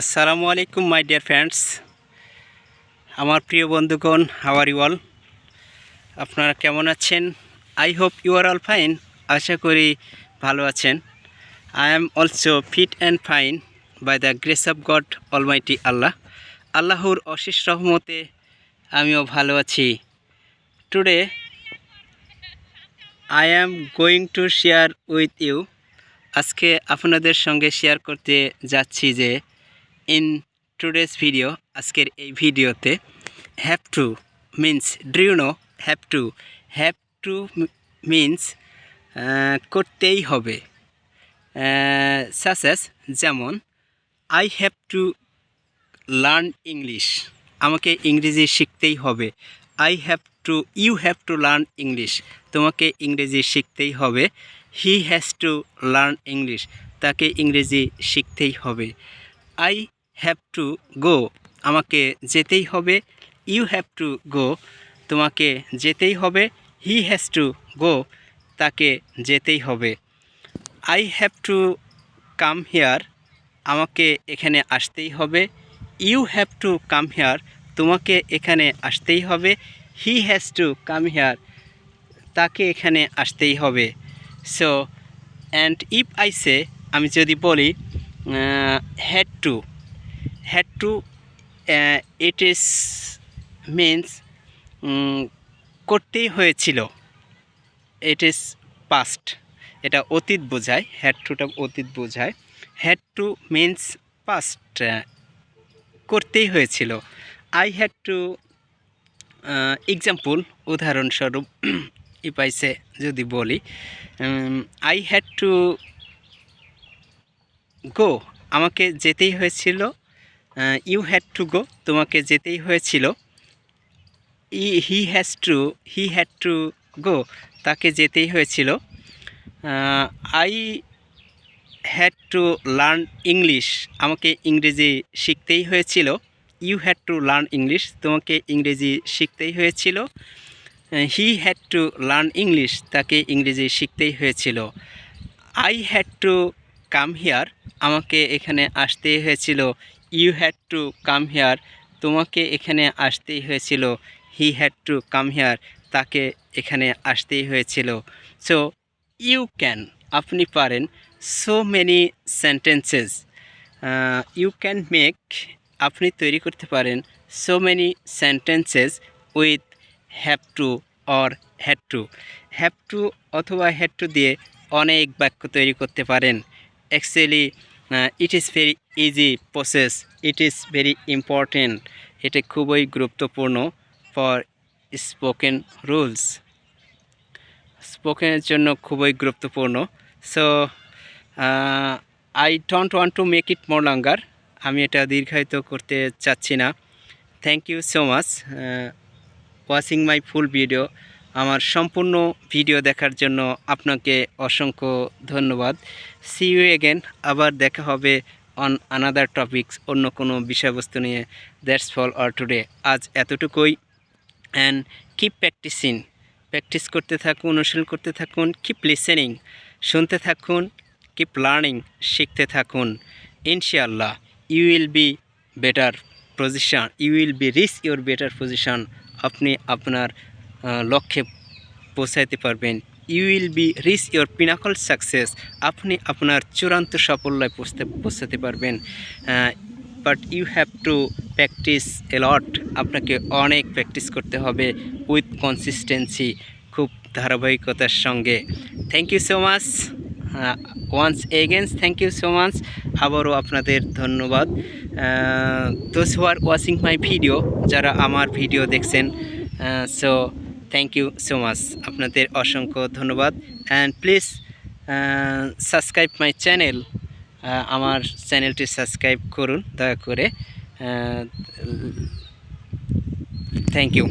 আসসালামু আলাইকুম my dear friends আমার প্রিয় বন্ধুগণ হাওয়ার ইউ অল আপনারা কেমন আছেন? I hope you are all fine আশা করি ভালো আছেন। I am also fit and fine by the grace of God almighty Allah আল্লাহর অশেষ রহমতে আমিও ভালো আছি। Today I am going to share with you আজকে আপনাদের সঙ্গে শেয়ার করতে যাচ্ছি যে ইন টুডেস ভিডিও আজকের এই ভিডিওতে have to means drew no have to have to means করতেই হবে। সাসেস যেমন I have to learn English আমাকে ইংরেজি শিখতেই হবে। I have to you have to learn English তোমাকে ইংরেজি শিখতেই হবে। He has to learn English তাকে ইংরেজি শিখতেই হবে। আই হ্যাভ টু গো আমাকে যেতেই হবে। ইউ হ্যাভ টু গো তোমাকে যেতেই হবে। হি হ্যাজ টু গো তাকে যেতেই হবে। I have to come here আমাকে এখানে আসতেই হবে। You have to come here তোমাকে এখানে আসতেই হবে। He has to come here তাকে এখানে আসতেই হবে। So and if I say আমি যদি বলি had to had to it is means করতেই হয়েছিল। ইট ইস পাস্ট এটা অতীত বোঝায় হ্যাড টুটা অতীত বোঝায়। হ্যাড টু মিন্স পাস্ট করতেই হয়েছিল। আই হ্যাড টু এক্সাম্পল উদাহরণস্বরূপ ইপাইসে যদি বলি আই হ্যাড টু গো আমাকে যেতেই হয়েছিল ইউ হ্যাড টু গো তোমাকে যেতেই হয়েছিল। ই he has to he had to go তাকে যেতেই হয়েছিল। I had to learn English আমাকে ইংরেজি শিখতেই হয়েছিল। You had to learn English তোমাকে ইংরেজি শিখতেই হয়েছিল। He had to learn English তাকে ইংরেজি শিখতেই হয়েছিল। I had to come here আমাকে এখানে আসতেই হয়েছিল। You had to come here তোমাকে এখানে আসতেই হয়েছিল। He had to come here তাকে এখানে আসতেই হয়েছিল। সো ইউ ক্যান আপনি পারেন so many sentences you can make আপনি তৈরি করতে পারেন so many sentences with have to or had to have to অথবা হ্যাড টু দিয়ে অনেক বাক্য তৈরি করতে পারেন। Actually it is very easy process it is very important এটা খুবই গুরুত্বপূর্ণ ফর স্পোকেন রুলস স্পোকেনের জন্য খুবই গুরুত্বপূর্ণ. So I don't want to make it more longer আমি এটা দীর্ঘায়িত করতে চাচ্ছি না। Thank you so much watching my full video আমার সম্পূর্ণ ভিডিও দেখার জন্য আপনাকে অসংখ্য ধন্যবাদ। সি ইউ এগেন আবার দেখা হবে অন আনাদার টপিকস অন্য কোনো বিষয়বস্তু নিয়ে। দ্যাটস ফল অর টুডে আজ এতটুকুই। অ্যান্ড কিপ প্র্যাকটিসিং প্র্যাকটিস করতে থাকুন, অনুশীলন করতে থাকুন। কিপ লিসেনিং শুনতে থাকুন। কিপ লার্নিং শিখতে থাকুন। ইনশাআল্লাহ you will be better position you will be reach your better position আপনি আপনার লক্ষ্যে পৌঁছাইতে পারবেন। You will be reach your pinnacle success আপনি আপনার চূড়ান্ত সাফল্যে পৌঁছতে পৌঁছাতে পারবেন। But you have to practice a lot আপনাকে অনেক প্র্যাকটিস করতে হবে উইথ কনসিস্টেন্সি খুব ধারাবাহিকতার সঙ্গে। Thank you so much once again thank you so much আবারও আপনাদের ধন্যবাদ। দোস হু আর ওয়াচিং মাই ভিডিও যারা আমার ভিডিও দেখছেন so thank you so much আপনাদের অসংখ্য ধন্যবাদ। And please subscribe my channel আমার চ্যানেলটি সাবস্ক্রাইব করুন, দয়া করে। Thank you